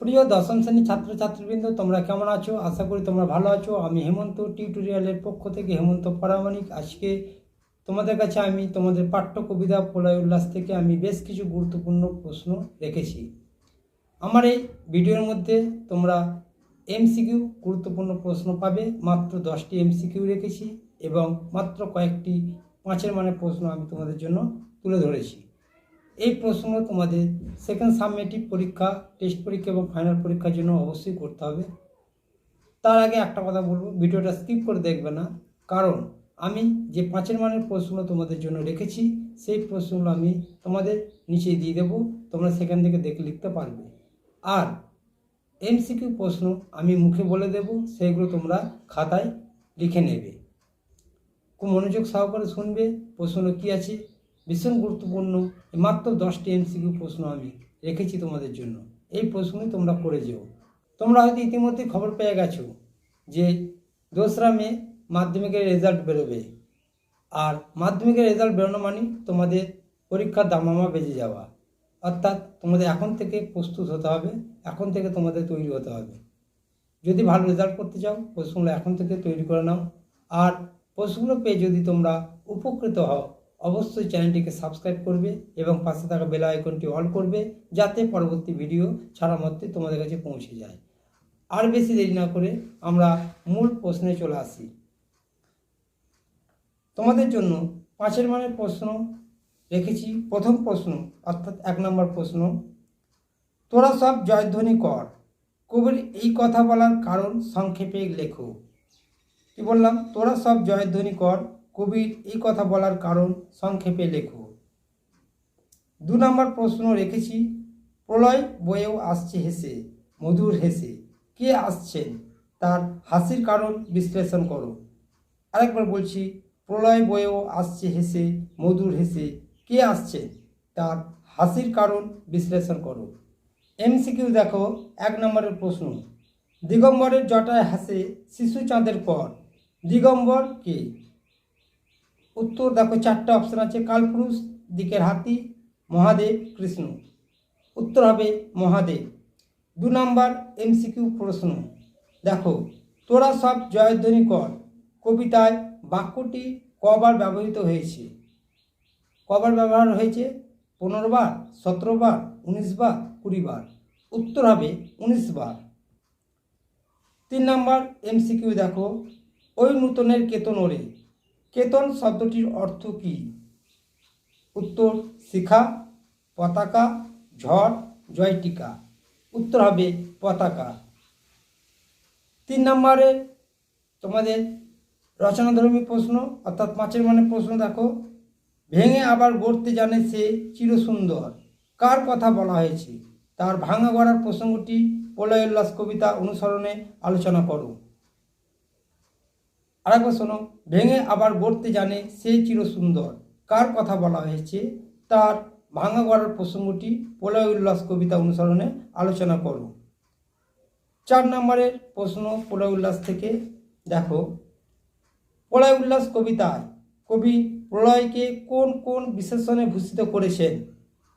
প্রিয় দশম শ্রেণির ছাত্রছাত্রীবৃন্দ, তোমরা কেমন আছো? আশা করি তোমরা ভালো আছো। আমি হেমন্ত, টিউটোরিয়ালের পক্ষ থেকে হেমন্ত পরামানিক আজকে তোমাদের কাছে আমি তোমাদের পাঠ্য কবিতা প্রলয় উল্লাস থেকে আমি বেশ কিছু গুরুত্বপূর্ণ প্রশ্ন রেখেছি। আমার এই ভিডিওর মধ্যে তোমরা এমসিকিউ গুরুত্বপূর্ণ প্রশ্ন পাবে। মাত্র দশটি এমসিকিউ রেখেছি এবং মাত্র কয়েকটি পাঁচের মানের প্রশ্ন আমি তোমাদের জন্য তুলে ধরেছি। এই প্রশ্ন তোমাদের সেকেন্ড সাবমেটিভ পরীক্ষা টেস্ট পরীক্ষা এবং ফাইনাল পরীক্ষার জন্য অবশ্যই করতে হবে। তার আগে একটা কথা বলব, ভিডিওটা স্কিপ করে দেখবে না। কারণ আমি যে পাঁচের মানের প্রশ্ন তোমাদের জন্য রেখেছি, সেই প্রশ্নগুলো আমি তোমাদের নিচে দিয়ে দেবো, তোমরা সেখান থেকে দেখে লিখতে পারবে। আর এমসিকিউ প্রশ্ন আমি মুখে বলে দেব, সেইগুলো তোমরা খাতায় লিখে নেবে। খুব মনোযোগ সহকারে শুনবে প্রশ্ন কী আছে ভীষণ গুরুত্বপূর্ণ মাত্র দশটি এমসিকিউ প্রশ্ন আমি রেখেছি তোমাদের জন্য। এই প্রশ্নই তোমরা করে যেও। তোমরা হয়তো ইতিমধ্যে খবর পেয়ে গেছো যে দোসরা মে মাধ্যমিকের রেজাল্ট বেরোবে। আর মাধ্যমিকের রেজাল্ট বেরোনো মানে তোমাদের পরীক্ষার দামামা বেজে যাওয়া। অর্থাৎ তোমাদের এখন থেকে প্রস্তুত হতে হবে, এখন থেকে তোমাদের তৈরি হতে হবে। যদি ভালো রেজাল্ট করতে চাও, প্রশ্নগুলো এখন থেকে তৈরি করে নাও। আর প্রশ্নগুলো পেয়ে যদি তোমরা উপকৃত হও অবশ্যই চ্যানেলটিকে সাবস্ক্রাইব করবে এবং পাশে থাকা বেল আইকনটি অল করবে যাতে পরবর্তী ভিডিও ছাড়া মধ্যে তোমাদের কাছে পৌঁছে যায়। আর বেশি দেরি না করে আমরা মূল প্রশ্নে চলে আসি। তোমাদের জন্য পাঁচের মানের প্রশ্ন রেখেছি। প্রথম প্রশ্ন, অর্থাৎ এক নম্বর প্রশ্ন, তোরা সব জয়ধ্বনি কর। কবির এই কথা বলার কারণ সংক্ষেপে লেখো। কি বললাম? তোরা সব জয়ধ্বনি কর। কবির এই কথা বলার কারণ সংক্ষেপে লেখো। দু নম্বর প্রশ্ন রেখেছি, প্রলয় বয়েও আসছে হেসে, মধুর হেসে। কে আসছেন? তার হাসির কারণ বিশ্লেষণ করো। আরেকবার বলছি, প্রলয় বয়েও আসছে হেসে, মধুর হেসে। কে আসছে তার হাসির কারণ বিশ্লেষণ করো। এমসিকিউ দেখো, এক নম্বরের প্রশ্ন। দিগম্বরের জটায় হাসে শিশু চাঁদের পর। দিগম্বর কে? উত্তর দেখো চারটা অপশন আছে, কালপুরুষ, দিকের হাতি, মহাদেব, কৃষ্ণ। উত্তর হবে মহাদেব। দু নম্বর এমসিকিউ প্রশ্ন। দেখো, তোরা সব জয়ধ্বনি কর। কবিতায় বাক্যটি কবার ব্যবহৃত হয়েছে? কবার ব্যবহার হয়েছে? পনেরো বার, সতেরো বার, উনিশ বার, কুড়ি বার। উত্তর হবে উনিশ বার। তিন নম্বর এমসিকিউ দেখো, ওই নূতনের কেতন ওরে। কেতন শব্দটির অর্থ কী? উত্তর, শিখা, পতাকা, ঝড়, জয়টিকা। উত্তর হবে পতাকা। তিন নম্বরে তোমাদের রচনাধর্মী প্রশ্ন, অর্থাৎ পাঁচের মানে প্রশ্ন দেখো। ভেঙে আবার গড়তে জানে সে চিরসুন্দর। কার কথা বলা হয়েছে? তার ভাঙা গড়ার প্রসঙ্গটি প্রলয় উল্লাস কবিতা অনুসরণে আলোচনা করো। আরেকবার শোনো, ভেঙে আবার গড়তে জানে সে চিরসুন্দর। কার কথা বলা হয়েছে? তার ভাঙা গড়ার প্রসঙ্গটি প্রলয় উল্লাস কবিতা অনুসরণে আলোচনা করো। চার নম্বরের প্রশ্ন প্রলয় উল্লাস থেকে, দেখো প্রলয় উল্লাস কবিতায় কবি প্রলয়কে কোন কোন বিশেষণে ভূষিত করেছেন?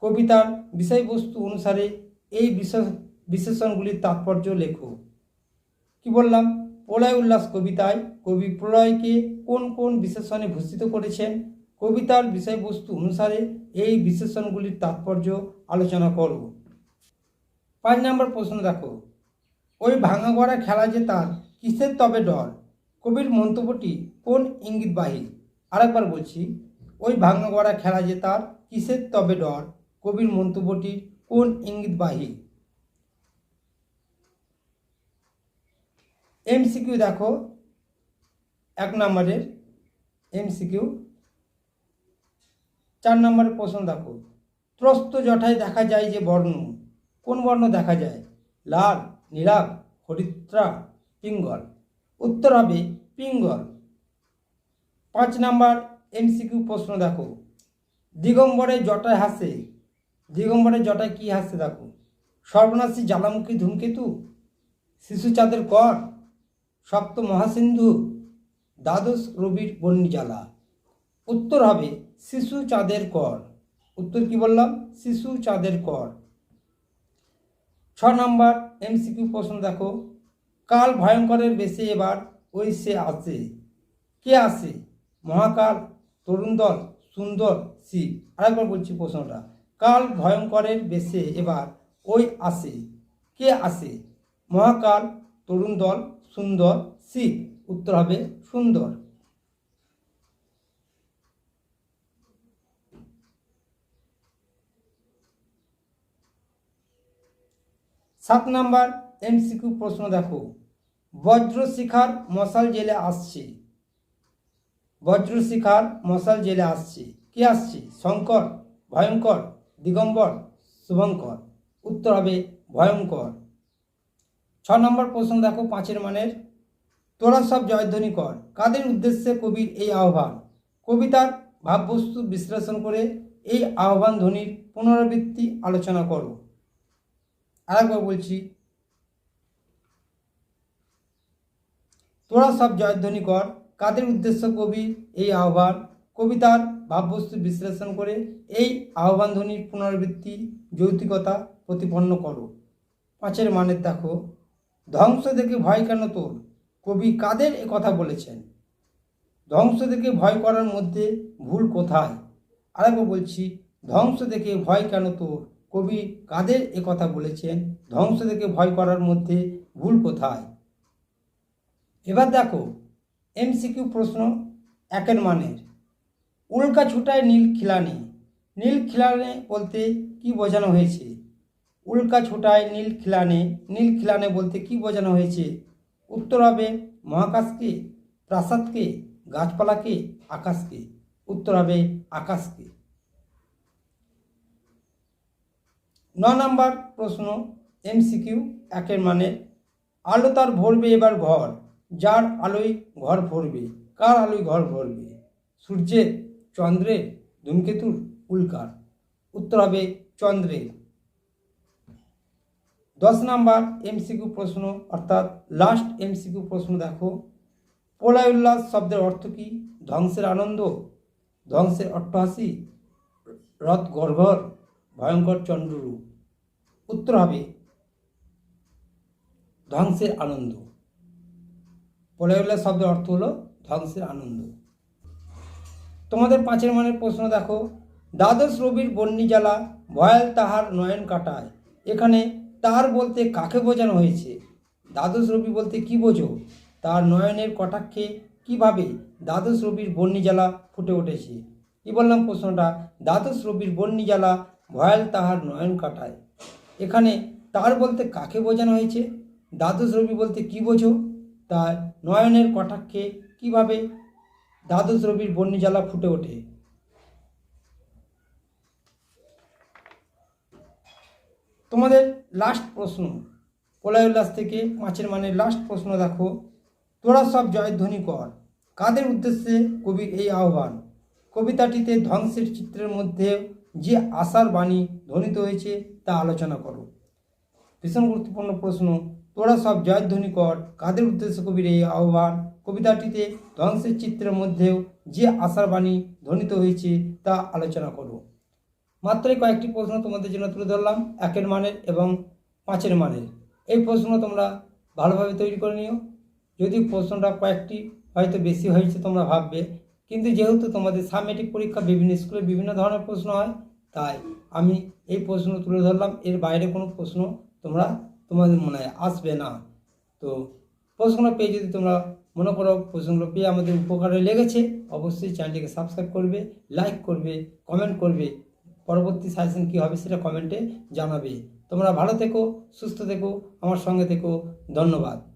কবিতার বিষয়বস্তু অনুসারে এই বিশেষ বিশেষণগুলির তাৎপর্য লেখো। কি বললাম? প্রলয় উল্লাস কবিতায় কবি প্রলয়কে কোন কোন বিশেষণে ভূষিত করেছেন? কবিতার বিষয়বস্তু অনুসারে এই বিশেষণগুলির তাৎপর্য আলোচনা করো পাঁচ নম্বর প্রশ্ন দেখো। ওই ভাঙা গড়া খেলা যে তার, কিসের তবে ডর? কবির মন্তব্যটি কোন ইঙ্গিত ইঙ্গিতবাহী আরেকবার বলছি, ওই ভাঙা গড়া খেলা যে তার, কিসের তবে ডর? কবির মন্তব্যটি কোন ইঙ্গিত ইঙ্গিতবাহী এমসিকিউ দেখো। এক নম্বরের এমসিকিউ, চার নম্বরের প্রশ্ন দেখো। ত্রস্ত জটায় দেখা যায় যে বর্ণ। কোন বর্ণ দেখা যায়? লাল, নীলাভ হরিদ্রা পিঙ্গল। উত্তর হবে পিঙ্গল। পাঁচ নাম্বার এমসিকিউ প্রশ্ন দেখো। দিগম্বরে জটায় হাসে। দিগম্বরের জটায় কি হাসে দেখো? সর্বনাশী জ্বালামুখী ধূমকেতু শিশু চাঁদের কর সপ্ত মহাসিন্ধু দ্বাদশ রবির বন্যি জ্বালা উত্তর হবে শিশু চাঁদের কর। উত্তর কি বললাম? শিশু চাঁদের কর। ছ নম্বর এমসিকিউ প্রশ্ন দেখো। কাল ভয়ঙ্করের বেশি এবার ওই সে আসে। কে আসে? মহাকাল, তরুণ দল, সুন্দর, শিব। আরেকবার বলছি প্রশ্নটা। কাল ভয়ঙ্করের বেশে এবার ওই আসে। কে আসে? মহাকাল, তরুণ দল, সুন্দর, শিব। উত্তর হবে সুন্দর। সাত নাম্বার এমসিকিউ প্রশ্ন দেখো। বজ্রশিখার মশাল জেলে আসছে। বজ্রশিখার মশাল জেলে আসছে। কে আসছে? শঙ্কর, ভয়ঙ্কর, দিগম্বর, শুভঙ্কর। উত্তর হবে ভয়ঙ্কর। ছ নম্বর প্রশ্ন দেখো, পাঁচের মানের। তোরা সব জয়ধ্বনি কর। কাদের উদ্দেশ্যে কবির এই আহ্বান? কবিতার ভাববস্তু বিশ্লেষণ করে এই আহ্বান ধ্বনির পুনরাবৃত্তি আলোচনা করো। আরেকবার বলছি, তোরা সব জয়ধ্বনি কর। কাদের উদ্দেশ্য কবি এই আহ্বান? কবিতার ভাববস্তু বিশ্লেষণ করে এই আহ্বান ধ্বনির পুনরাবৃত্তি যৌতিকতা প্রতিপন্ন করো। পাঁচের মানের দেখো, ধ্বংস দেখে ভয় কেন তোর? কবি কাদের এ কথা বলেছেন? ধ্বংস দেখে ভয় করার মধ্যে ভুল কোথায়? আরেকবার বলছি ধ্বংস দেখে ভয় কেন তোর? কবি কাদের এ কথা বলেছেন? ধ্বংস দেখে ভয় করার মধ্যে ভুল কোথায়? এবার দেখো, এমসিকিউ প্রশ্ন একের মানের। উল্কা ছুটায় নীল খিলানি নীল খিলানে বলতে কি বোঝানো হয়েছে? উল্কা ছুটায় নীল খিলানে নীল খিলানে বলতে কি বোঝানো হয়েছে? উত্তর হবে মহাকাশকে, প্রাসাদকে, গাছপালাকে, আকাশকে। উত্তর হবে আকাশকে। ন নম্বর প্রশ্ন, এমসিকিউ একের মানে আলো তার ভরবে এবার ঘর, যার আলোয় ঘর ভরবে, কার আলোয় ঘর ভরবে? সূর্যের, চন্দ্রের, ধূমকেতুর, উল্কার। উত্তর হবে চন্দ্রের। দশ নাম্বার এমসিকিউ প্রশ্ন, অর্থাৎ লাস্ট এমসিকিউ প্রশ্ন দেখো। প্রলয় উল্লাস শব্দের অর্থ কী? ধ্বংসের আনন্দ, ধ্বংসের অট্টহাসি, রথ গর্ভর ভয়ঙ্কর চন্দ্ররূপ উত্তর হবে, ধ্বংসের আনন্দ। প্রলয় উল্লাস শব্দের অর্থ হলো ধ্বংসের আনন্দ। তোমাদের পাঁচের মানের প্রশ্ন দেখো। দ্বাদশ রবির বন্যি জ্বালা, ভয়াল তাহার নয়ন কাটায়। এখানে তার বলতে কাকে বোঝানো হয়েছে? দ্বাদশ রবি বলতে কি বোঝো? তার নয়নের কটাক্ষে কীভাবে দ্বাদশ রবির বন্যি জ্বালা ফুটে উঠেছে? কি বললাম প্রশ্নটা? দ্বাদশ রবির বন্যি জ্বালা ভয়াল তাহার নয়ন কাটায়। এখানে তার বলতে কাকে বোঝানো হয়েছে? দ্বাদশ রবি বলতে কি বোঝো? তার নয়নের কটাক্ষে কীভাবে দ্বাদশ রবির বন্যি জ্বালা ফুটে ওঠে? তোমাদের লাস্ট প্রশ্ন। প্রলয় উল্লাস থেকে পাঁচের মানে লাস্ট প্রশ্ন দেখো। তোরা সব জয়ধ্বনি কর। কাদের উদ্দেশ্যে কবির এই আহ্বান? কবিতাটিতে ধ্বংসের চিত্রের মধ্যে যে আশার বাণী ধ্বনিত হয়েছে তা আলোচনা করো। ভীষণ গুরুত্বপূর্ণ প্রশ্ন। তোরা সব জয়ধ্বনি কর। কাদের উদ্দেশ্যে কবির এই আহ্বান? কবিতাটিতে ধ্বংসের চিত্রের মধ্যেও যে আশার বাণী ধ্বনিত হয়েছে তা আলোচনা করো। মাত্রই কয়েকটি প্রশ্ন তোমাদের জন্য তুলে ধরলাম, একের মানের এবং পাঁচের মানের। এই প্রশ্ন তোমরা ভালোভাবে তৈরি করে নিও। যদি প্রশ্নটা কয়েকটি হয়তো বেশি হয়েছে তোমরা ভাববে, কিন্তু যেহেতু তোমাদের সাবমেট্রিক পরীক্ষা বিভিন্ন স্কুলে বিভিন্ন ধরনের প্রশ্ন হয়, তাই আমি এই প্রশ্ন তুলে ধরলাম। এর বাইরে কোনো প্রশ্ন তোমরা তোমাদের মনে আসবে না। তো প্রশ্নগুলো পেয়ে যদি তোমরা মনে করো প্রশ্নগুলো পেয়ে আমাদের উপকারে লেগেছে, অবশ্যই চ্যানেলটিকে সাবস্ক্রাইব করবে লাইক করবে কমেন্ট করবে পরবর্তী সাজেশন কী হবে সেটা কমেন্টে জানাবে। তোমরা ভালো থেকো, সুস্থ থেকো, আমার সঙ্গে থেকো। ধন্যবাদ।